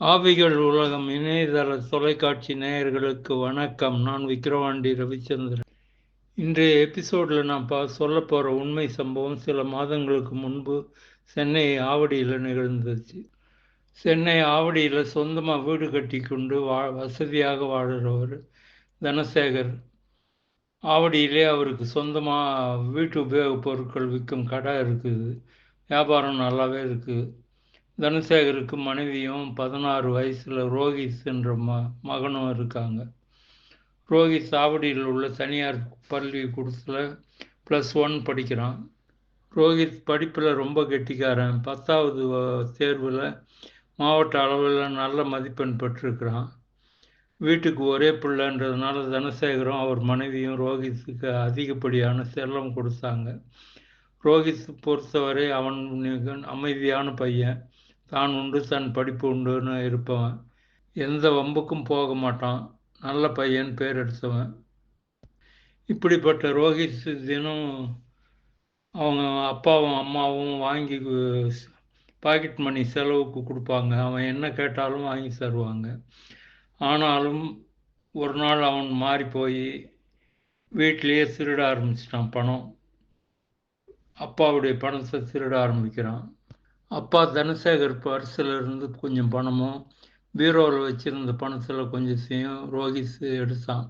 ஆவிகள் உலகம் இணையதள தொலைக்காட்சி நேயர்களுக்கு வணக்கம். நான் விக்ரவாண்டி ரவிச்சந்திரன். இன்றைய எபிசோடில் நான் பா சொல்ல போகிற உண்மை சம்பவம் சில மாதங்களுக்கு முன்பு சென்னை ஆவடியில் நிகழ்ந்துச்சு. சென்னை ஆவடியில் சொந்தமாக வீடு கட்டி கொண்டு வா வசதியாக வாழ்கிறவர் தனசேகர். ஆவடியிலே அவருக்கு சொந்தமாக வீட்டு உபயோகப் பொருட்கள் விற்கும் கடை இருக்குது. வியாபாரம் நல்லாவே இருக்குது தனசேகருக்கு மனைவியும் பதினாறு வயசில் ரோஹித் என்ற ம மகனும் இருக்காங்க. ரோஹித் சாவடியில் உள்ள தனியார் பள்ளி கூடத்தில் ப்ளஸ் ஒன் படிக்கிறான். ரோஹித் படிப்பில் ரொம்ப கெட்டிக்காரன். பத்தாவது தேர்வில் மாவட்ட அளவில் நல்ல மதிப்பெண் பெற்றிருக்கிறான். வீட்டுக்கு ஒரே பிள்ளைன்றதுனால தனசேகரும் அவர் மனைவியும் ரோஹித்துக்கு அதிகப்படியான செல்லம் கொடுத்தாங்க. ரோஹித் பொறுத்தவரை அவன் அமைதியான பையன். தான் உண்டு தன் படிப்பு உண்டுன்னு இருப்பவன். எந்த வம்புக்கும் போக மாட்டான். நல்ல பையன் பேர் எடுத்தவன். இப்படிப்பட்ட ரோஹித் தினம் அவங்க அப்பாவும் அம்மாவும் வாங்கி பாக்கெட் மணி செலவுக்கு கொடுப்பாங்க. அவன் என்ன கேட்டாலும் வாங்கி தருவாங்க. ஆனாலும் ஒரு நாள் அவன் மாறி போய் வீட்டிலேயே திருட ஆரம்பிச்சிட்டான் பணம். அப்பாவுடைய பணத்தை திருட ஆரம்பிக்கிறான். அப்பா தனசேகர் பர்சில் இருந்து கொஞ்சம் பணமும் பீரோவில் வச்சுருந்த பணத்தில் கொஞ்சத்தையும் ரோஹித் எடுத்தான்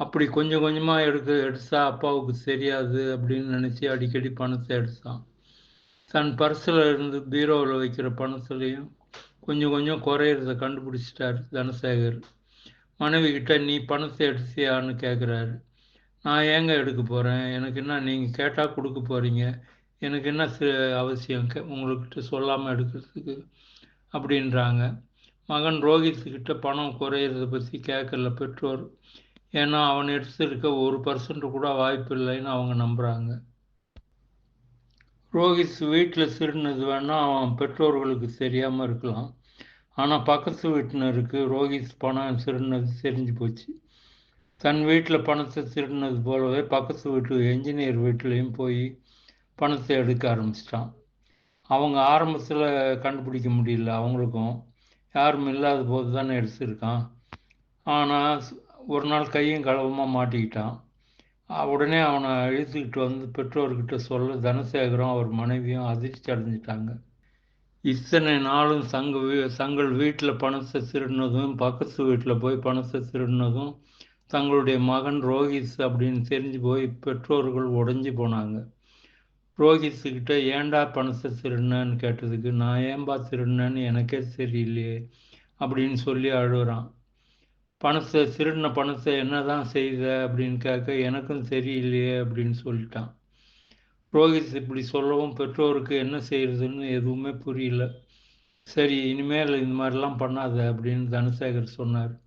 அப்படி கொஞ்சம் கொஞ்சமாக எடுக்க எடுத்தா அப்பாவுக்கு தெரியாது அப்படின்னு நினச்சி அடிக்கடி பணத்தை எடுத்தான் தன் பர்சில் இருந்து பீரோவில் வைக்கிற பணத்துலேயும் கொஞ்சம் கொஞ்சம் குறையிறத கண்டுபிடிச்சிட்டார் தனசேகர். மனைவி கிட்ட நீ பணத்தை எடுத்தியான்னு கேட்குறாரு நான் ஏங்க எடுக்க போகிறேன் எனக்கு என்ன நீங்கள் கேட்டால் கொடுக்க போகிறீங்க எனக்கு என்ன அவசியம்? உங்கள்கிட்ட சொல்லாமல் எடுக்கிறதுக்கு அப்படின்றாங்க. மகன் ரோஹித்துக்கிட்ட பணம் குறையிறத பற்றி கேட்கல பெற்றோர். ஏன்னா அவன் எடுத்திருக்க ஒரு பர்சன்ட் கூட வாய்ப்பு இல்லைன்னு அவங்க நம்புகிறாங்க ரோஹித் வீட்டில் திருடினது வேணால் அவன் பெற்றோர்களுக்கு தெரியாமல் இருக்கலாம். ஆனால் பக்கத்து வீட்டினருக்கு ரோஹித் பணம் திருடினது தெரிஞ்சு போச்சு. தன் வீட்டில் பணத்தை திருடினது போலவே பக்கத்து வீட்டு என்ஜினியர் வீட்லேயும் போய் பணத்தை எடுக்க ஆரம்பிச்சிட்டான். அவங்க ஆரம்பத்தில் கண்டுபிடிக்க முடியல அவங்களுக்கும். யாரும் இல்லாத போது தானே எடுத்துருக்கான். ஆனால் ஒரு நாள் கையும் கலவமாக மாட்டிக்கிட்டான். உடனே அவனை இழுத்துக்கிட்டு வந்து பெற்றோர்கிட்ட சொல்ல தனசேகரம் அவர் மனைவியும் அதிர்ச்சி அடைஞ்சிட்டாங்க. இத்தனை நாளும் சங்க வீ தங்கள் வீட்டில் பணத்தை திருடினதும் பக்கத்து வீட்டில் போய் பணத்தை திருடினதும் தங்களுடைய மகன் ரோஹித் அப்படின்னு தெரிஞ்சு போய் பெற்றோர்கள் உடஞ்சி போனாங்க. ரோஹித்துக்கிட்ட ஏண்டா பணத்தை திருடினேன்னு கேட்டதுக்கு நான் ஏன்பா திருடினேன்னு எனக்கே தெரியலையே அப்படின்னு சொல்லி அழுகிறான். பணத்தை திருடின பணத்தை என்ன தான் செய்த? அப்படின்னு கேட்க எனக்கும் தெரியலையே அப்படின்னு சொல்லிட்டான். ரோஹித் இப்படி சொல்லவும் பெற்றோருக்கு என்ன செய்கிறதுன்னு எதுவுமே புரியல. சரி இனிமேல் இந்த மாதிரிலாம் பண்ணாத அப்படின்னு தனசேகர் சொன்னார்.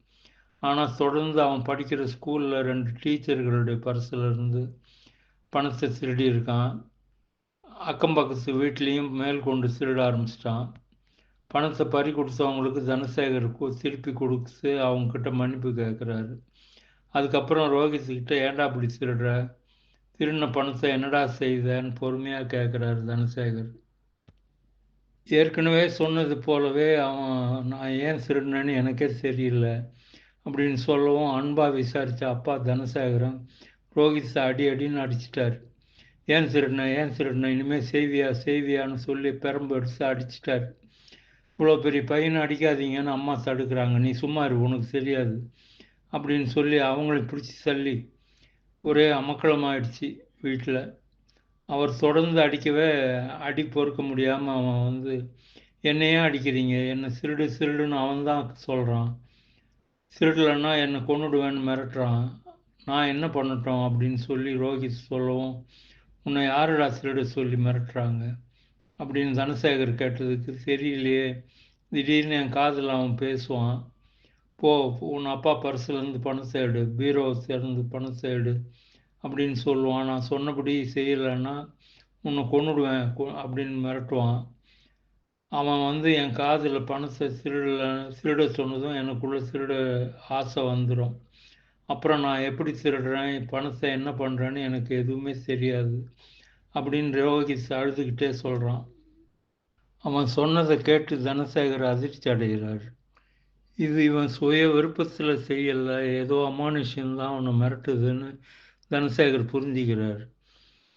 ஆனால் தொடர்ந்து அவன் படிக்கிற ஸ்கூலில் ரெண்டு டீச்சர்களுடைய பர்சில் இருந்து பணத்தை திருடி இருக்கான் அக்கம் பக்கத்து வீட்லேயும் மேல் கொண்டு திருட ஆரம்பிச்சிட்டான். பணத்தை பறி கொடுத்தவங்களுக்கு தனசேகர் திருப்பி கொடுத்து அவங்கக்கிட்ட மன்னிப்பு கேட்குறாரு அதுக்கப்புறம் ரோஹித்துக்கிட்ட ஏன்டா அப்படி திருடுற? திருடின பணத்தை என்னடா செய்தேன்னு பொறுமையாக கேட்குறாரு தனசேகர். ஏற்கனவே சொன்னது போலவே அவன் நான் ஏன் திருடினேன்னு எனக்கே தெரியல அப்படின்னு சொல்லவும் அன்பாக விசாரித்த அப்பா தனசேகரன் ரோஹித்தை அடி அடின்னு அடிச்சிட்டார். ஏன் திருடின ஏன் திருடின? இனிமேல் செய்வியா செய்வியான்னு சொல்லி பெரம்பு எடுத்து அடிச்சிட்டார். இவ்வளோ பெரிய பையனை அடிக்காதீங்கன்னு அம்மா தடுக்கிறாங்க. நீ சும்மா இரு உனக்கு தெரியாது. அப்படின்னு சொல்லி அவங்கள பிடிச்சி தள்ளி ஒரே அமக்களமாயிடுச்சு வீட்டில். அவர் தொடர்ந்து அடிக்கவே அடி பொறுக்க முடியாமல் அவன் வந்து என்னையே அடிக்கிறீங்க? என்னை திருடு திருடுன்னு அவன் தான் சொல்கிறான் திருடலைன்னா என்னை கொண்டுடுவேன்னு மிரட்டுறான். நான் என்ன பண்ணட்டும்? அப்படின்னு சொல்லி ரோஹித் சொல்லவும் உன்னை யாருடா திருட சொல்லி மிரட்டுறாங்க. அப்படின்னு தனசேகர் கேட்டதுக்கு தெரியலையே திடீர்னு என் காதில் அவன் பேசுவான். போ உன் அப்பா பர்ஸ்லேருந்து பணத்தை எடு பீரோ திறந்து பணத்தை எடு அப்படின்னு சொல்லுவான். நான் சொன்னபடி செய்யலைன்னா உன்னை கொண்டுடுவேன் அப்படின்னு மிரட்டுவான். அவன் வந்து என் காதில் பணத்தை திருடல திருட சொன்னதும் எனக்குள்ளே திருட ஆசை வந்துடும் அப்புறம் நான் எப்படி திருடுறேன்? பணத்தை என்ன பண்ணுறேன்னு எனக்கு எதுவுமே தெரியாது. அப்படின்னு ரோஹித் அழுதுகிட்டே சொல்கிறான் அவன் சொன்னதை கேட்டு தனசேகர் அதிர்ச்சி அடைகிறார். இது இவன் சுய விருப்பத்தில் செய்யலை. ஏதோ அமானுஷ்யம்தான் அவனை மிரட்டுதுன்னு தனசேகர் புரிஞ்சுக்கிறார்.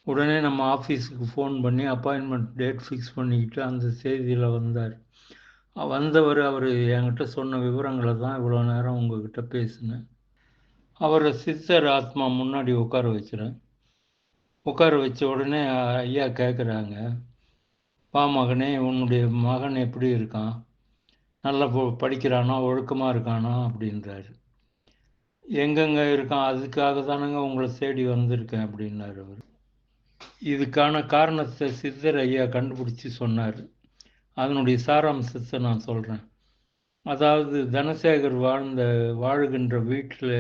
உடனே நம்ம ஆஃபீஸுக்கு ஃபோன் பண்ணி அப்பாயின்மெண்ட் டேட் ஃபிக்ஸ் பண்ணிக்கிட்டு அந்த செய்தியில் வந்தார். வந்தவர் அவர் என்கிட்ட சொன்ன விவரங்களை தான் இவ்வளோ நேரம் உங்ககிட்ட பேசினேன். அவரை சித்தர் ஆத்மா முன்னாடி உட்கார வச்சுறேன். உட்கார வச்ச உடனே ஐயா கேட்குறாங்க பா மகனே உன்னுடைய மகன் எப்படி இருக்கான்? நல்லா படிக்கிறானா? ஒழுக்கமாக இருக்கானா? அப்படின்றாரு. எங்கெங்கே இருக்கான்? அதுக்காக தானங்க உங்களை தேடி வந்திருக்கேன் அப்படின்னாரு அவர். இதுக்கான காரணத்தை சித்தர் ஐயா கண்டுபிடிச்சி சொன்னார். அதனுடைய சாராம்சத்தை நான் சொல்கிறேன் அதாவது தனசேகர் வாழ்ந்த வாழுகின்ற வீட்டில்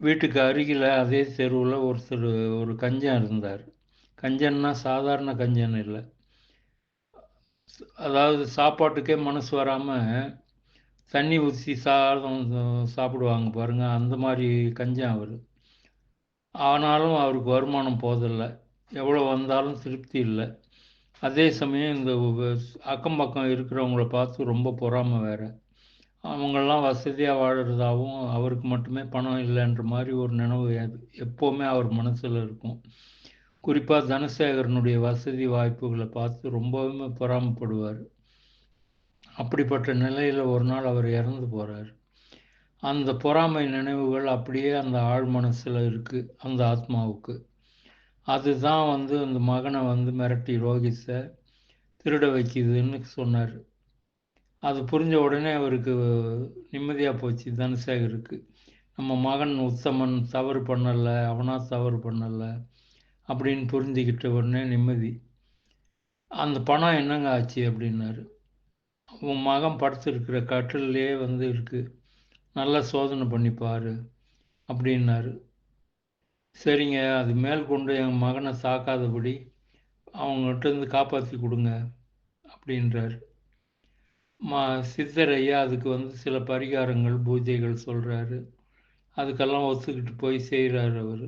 வீட்டுக்கு அருகில் அதே தெருவில் ஒருத்தர் ஒரு கஞ்சன் இருந்தார். கஞ்சன்னா சாதாரண கஞ்சன் இல்லை. அதாவது சாப்பாட்டுக்கே மனசு வராமல் தண்ணி ஊற்றி சாதம் சாப்பிடுவாங்க பாருங்கள் அந்த மாதிரி கஞ்சன் அவர். ஆனாலும் அவருக்கு வருமானம் போதில்லை. எவ்வளோ வந்தாலும் திருப்தி இல்லை. அதே சமயம் இந்த அக்கம் பக்கம் இருக்கிறவங்கள பார்த்து ரொம்ப பொறாமல் வேறு. அவங்கெல்லாம் வசதியாக வாழறதாகவும் அவருக்கு மட்டுமே பணம் இல்லைன்ற மாதிரி ஒரு நினைவு எப்போவுமே அவர் மனசில் இருக்கும். குறிப்பாக தனசேகரனுடைய வசதி வாய்ப்புகளை பார்த்து ரொம்பவுமே பொறாமப்படுவார். அப்படிப்பட்ட நிலையில் ஒரு நாள் அவர் இறந்து போகிறார் அந்த பொறாமை நினைவுகள் அப்படியே அந்த ஆழ் மனசில் இருக்குது அந்த ஆத்மாவுக்கு. அதுதான் வந்து அந்த மகனை வந்து மிரட்டி ரோகிஸை திருட வைக்குதுன்னு சொன்னார். அது புரிஞ்ச உடனே அவருக்கு நிம்மதியாக போச்சு. தனசேகருக்கு நம்ம மகன் உத்தமன் தவறு பண்ணலை அவனா தவறு பண்ணலை அப்படின்னு புரிஞ்சுக்கிட்ட உடனே நிம்மதி. அந்த பணம் என்னங்க ஆச்சு அப்படின்னாரு. உன் மகன் படுத்துருக்கிற கட்டிலே வந்து இருக்குது நல்லா சோதனை பண்ணிப்பார் அப்படின்னாரு. சரிங்க அது மேல் கொண்டு என் மகனை தாக்காதபடி அவங்ககிட்டருந்து காப்பாற்றி கொடுங்க அப்படின்றார். மா சித்தர் ஐயா அதுக்கு வந்து சில பரிகாரங்கள் பூஜைகள் சொல்கிறாரு அதுக்கெல்லாம் ஒத்துக்கிட்டு போய் செய்கிறாரு அவர்.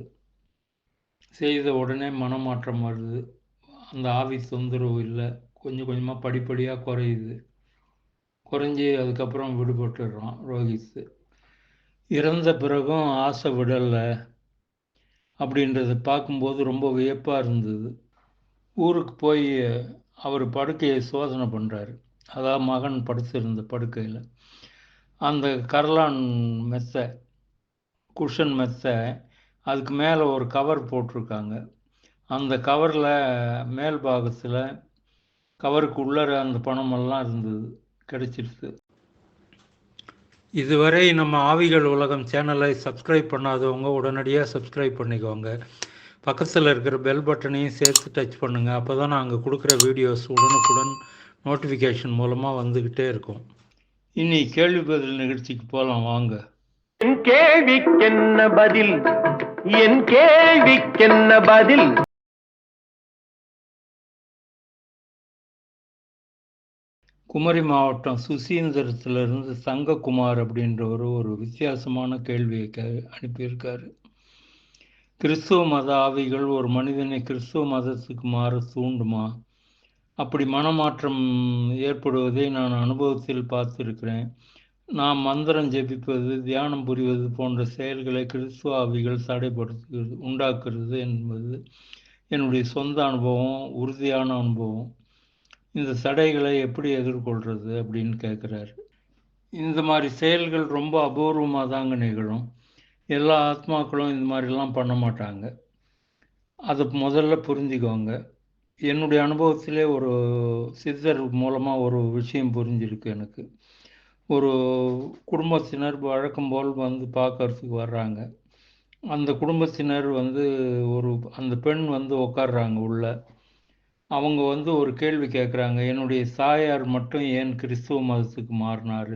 செய்த உடனே மனமாற்றம் வருது. அந்த ஆவி தொந்தரவு இல்லை. கொஞ்சம் கொஞ்சமாக படிப்படியாக குறையுது. குறைஞ்சி அதுக்கப்புறம் விடுபட்டுடுறான் ரோஹித்து இறந்த பிறகும் ஆசை விடலை அப்படின்றத பார்க்கும்போது ரொம்ப வியப்பாக இருந்தது. ஊருக்கு போய் அவர் படுக்கையை சோதனை பண்ணுறாரு அதாவது மகன் படுத்திருந்த படுக்கையில். அந்த கரலான் மெத்தை குஷன் மெத்தை அதுக்கு மேலே ஒரு கவர் போட்டிருக்காங்க. அந்த கவரில் மேல் பாகத்தில் கவருக்கு உள்ளற அந்த பணமெல்லாம் இருந்தது கிடைச்சிருச்சு. இதுவரை நம்ம ஆவிகள் உலகம் சேனலை சப்ஸ்கிரைப் பண்ணாதவங்க உடனடியாக சப்ஸ்கிரைப் பண்ணிக்கோங்க. பக்கத்தில் இருக்கிற பெல் பட்டனையும் சேர்த்து டச் பண்ணுங்கள் அப்போ தான் நாங்கள் கொடுக்குற வீடியோஸ் உடனுக்குடன் நோட்டிஃபிகேஷன் மூலமாக வந்துக்கிட்டே இருக்கும். இனி கேள்வி பதில் நிகழ்ச்சிக்கு போகலாம் வாங்க. என் கேள்விக்கென்ன பதில்? என் கேள்விக்கென்ன பதில்? குமரி மாவட்டம் சுசீந்திரத்திலிருந்து சங்ககுமார் அப்படின்றவர் ஒரு வித்தியாசமான கேள்வியை கே அனுப்பியிருக்காரு. கிறிஸ்துவ மத ஆவிகள் ஒரு மனிதனை கிறிஸ்துவ மதத்துக்கு மாற தூண்டுமா? அப்படி மனமாற்றம் ஏற்படுவதை நான் அனுபவத்தில் பார்த்திருக்கிறேன். நாம் மந்திரம் ஜெபிப்பது தியானம் புரிவது போன்ற செயல்களை கிறிஸ்துவ ஆவிகள் தடைப்படுத்துகிறது உண்டாக்குறது என்பது என்னுடைய சொந்த அனுபவம் உறுதியான அனுபவம். இந்த தடைகளை எப்படி எதிர்கொள்கிறது அப்படின்னு கேட்குறாரு. இந்த மாதிரி செயல்கள் ரொம்ப அபூர்வமாக தாங்க நிகழும். எல்லா ஆத்மாக்களும் இந்த மாதிரிலாம் பண்ண மாட்டாங்க. அதை முதல்ல புரிஞ்சுக்கோங்க. என்னுடைய அனுபவத்திலே ஒரு சித்தர் மூலமாக ஒரு விஷயம் புரிஞ்சிருக்கு எனக்கு. ஒரு குடும்பத்தினர் வழக்கம் போல் வந்து பார்க்கறதுக்கு வர்றாங்க. அந்த குடும்பத்தினர் வந்து ஒரு அந்த பெண் வந்து உட்காடுறாங்க உள்ள. அவங்க வந்து ஒரு கேள்வி கேட்குறாங்க என்னுடைய தாயார் மட்டும் ஏன் கிறிஸ்துவ மதத்துக்கு மாறினார்?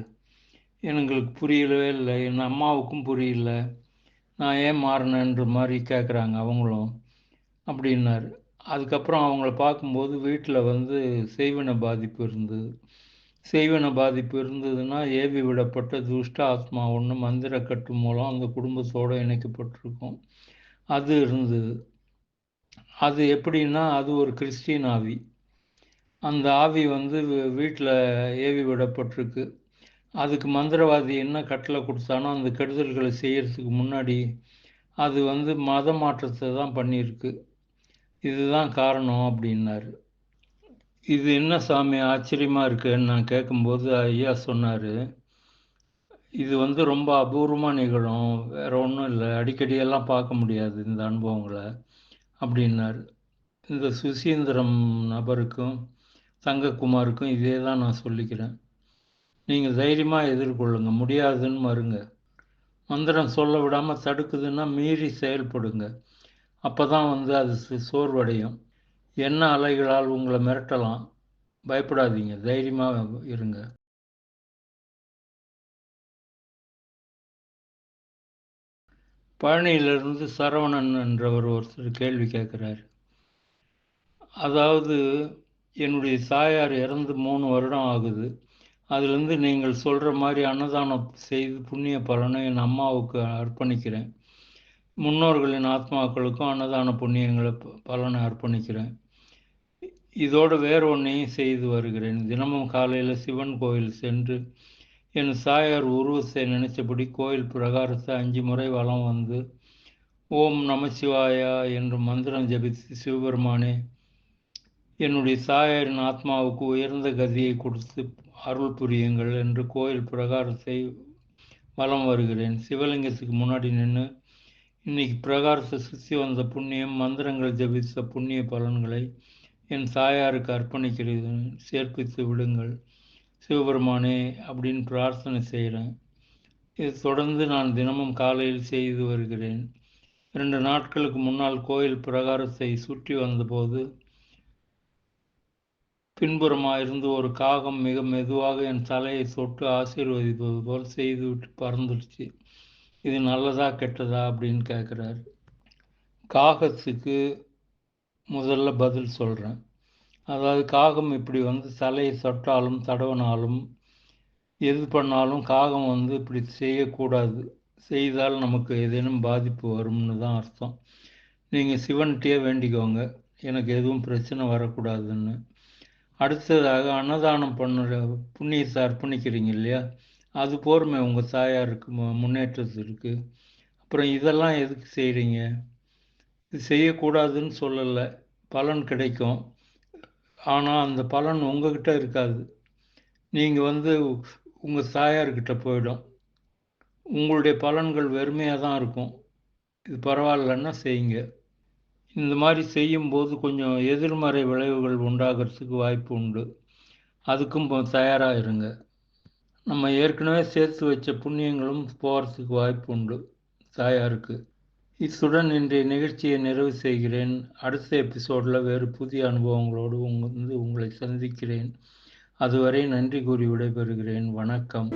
எங்களுக்கு புரியலவே இல்லை என் அம்மாவுக்கும் புரியல. நான் ஏன் மாறினேன்ற மாதிரி கேட்குறாங்க அவங்களும் அப்படின்னாரு. அதுக்கப்புறம் அவங்கள பார்க்கும்போது வீட்டில் வந்து செய்வன பாதிப்பு இருந்தது செய்வன பாதிப்பு இருந்ததுன்னா ஏவி விடப்பட்ட துஷ்ட ஆத்மா ஒன்று மந்திரக்கட்டு மூலம் அந்த குடும்பத்தோடு இணைக்கப்பட்டிருக்கும். அது இருந்தது. அது எப்படின்னா அது ஒரு கிறிஸ்டின் ஆவி. அந்த ஆவி வந்து வீட்டில் ஏவி விடப்பட்டிருக்கு. அதுக்கு மந்திரவாதி என்ன கட்டளை கொடுத்தானோ அந்த கெடுதல்களை செய்யறதுக்கு முன்னாடி அது வந்து மத மாற்றத்தை தான் பண்ணியிருக்கு. இதுதான் காரணம் அப்படின்னாரு. இது என்ன சாமி ஆச்சரியமாக இருக்குன்னு நான் கேட்கும்போது ஐயா சொன்னார். இது வந்து ரொம்ப அபூர்வமாக நிகழும். வேற ஒன்றும் இல்லை. அடிக்கடியெல்லாம் பார்க்க முடியாது இந்த அனுபவங்களை அப்படின்னாரு. இந்த சுசீந்திரம் நபருக்கும் தங்கக்குமாருக்கும் இதே தான் நான் சொல்லிக்கிறேன். நீங்கள் தைரியமாக எதிர்கொள்ளுங்க. முடியாதுன்னு மறுங்க. மந்திரம் சொல்ல விடாமல் தடுக்குதுன்னா மீறி செயல்படுங்க. அப்போ தான் வந்து அது சு- சோர்வடையும். என்ன அலைகளால் உங்களை மிரட்டலாம்? பயப்படாதீங்க தைரியமாக இருங்க. பழனியிலிருந்து சரவணன் என்றவர் ஒருத்தர் கேள்வி கேட்குறாரு. அதாவது என்னுடைய தாயார் இறந்து மூணு வருடம் ஆகுது. அதுலேருந்து நீங்கள் சொல்கிற மாதிரி அன்னதானம் செய்து புண்ணிய பலனை என் அம்மாவுக்கு அர்ப்பணிக்கிறேன். முன்னோர்களின் ஆத்மாக்களுக்கும் அன்னதான புண்ணியங்களை ப- பலனை அர்ப்பணிக்கிறேன். இதோடு வேற ஒன்றையும் செய்து வருகிறேன். தினமும் காலையில் சிவன் கோயில் சென்று என் சாயார் உருவத்தை நினைச்சபடி கோயில் பிரகாரத்தை அஞ்சு முறை வலம் வந்து ஓம் நமசிவாயா என்று மந்திரம் ஜபித்து சிவபெருமானே என்னுடைய சாயாரின் ஆத்மாவுக்கு உயர்ந்த கதியை கொடுத்து அருள் புரியுங்கள் என்று கோயில் பிரகாரத்தை வலம் வருகிறேன். சிவலிங்கத்துக்கு முன்னாடி நின்று இன்னைக்கு பிரகாரத்தை சுற்றி வந்த புண்ணியம் மந்திரங்கள் ஜபித்த புண்ணிய பலன்களை என் தாயாருக்கு அர்ப்பணிக்கிறேன். சேர்ப்பித்து விடுங்கள். சிவபெருமானே அப்படின்னு பிரார்த்தனை செய்கிறேன். இது தொடர்ந்து நான் தினமும் காலையில் செய்து வருகிறேன். இரண்டு நாட்களுக்கு முன்னால் கோயில் பிரகாரத்தை சுற்றி வந்தபோது பின்புறமாக இருந்து ஒரு காகம் மிக மெதுவாக என் தலையை தொட்டு ஆசீர்வதிப்பது போல் செய்துவிட்டு பறந்துடுச்சு. இது நல்லதா கெட்டதா அப்படின்னு கேட்குறாரு காகத்துக்கு முதல்ல பதில் சொல்கிறேன் அதாவது காகம் இப்படி வந்து தலையை சொட்டாலும் தடவினாலும் எது பண்ணாலும் காகம் வந்து இப்படி செய்யக்கூடாது. செய்தால் நமக்கு ஏதேனும் பாதிப்பு வரும்னு தான் அர்த்தம். நீங்கள் சிவன்கிட்டயே வேண்டிக்கோங்க. எனக்கு எதுவும் பிரச்சனை வரக்கூடாதுன்னு. அடுத்ததாக அன்னதானம் பண்ணுற புண்ணியத்தை அர்ப்பணிக்கிறீங்க இல்லையா? அது போருமே உங்கள் தாயாருக்கு மு- முன்னேற்றத்திற்கு அப்புறம் இதெல்லாம் எதுக்கு செய்கிறீங்க இது செய்யக்கூடாதுன்னு சொல்லலை. பலன் கிடைக்கும். ஆனால் அந்த பலன் உங்ககிட்ட இருக்காது. நீங்கள் வந்து உங்கள் தாயார்கிட்ட போயிடும். உங்களுடைய பலன்கள் வெறுமையாக தான் இருக்கும். இது பரவாயில்லன்னா செய்யுங்க. இந்த மாதிரி செய்யும்போது கொஞ்சம் எதிர்மறை விளைவுகள் உண்டாகிறதுக்கு வாய்ப்பு உண்டு. அதுக்கும் தயாராக இருங்க. நம்ம ஏற்கனவே சேர்த்து வச்ச புண்ணியங்களும் போகிறதுக்கு வாய்ப்பு உண்டு. தாயாருக்கு இத்துடன் இன்றைய நிகழ்ச்சியை நிறைவு செய்கிறேன். அடுத்த எபிசோடில் வேறு புதிய அனுபவங்களோடு உங்க வந்து உங்களை சந்திக்கிறேன். அதுவரை நன்றி கூறி விடைபெறுகிறேன். வணக்கம்.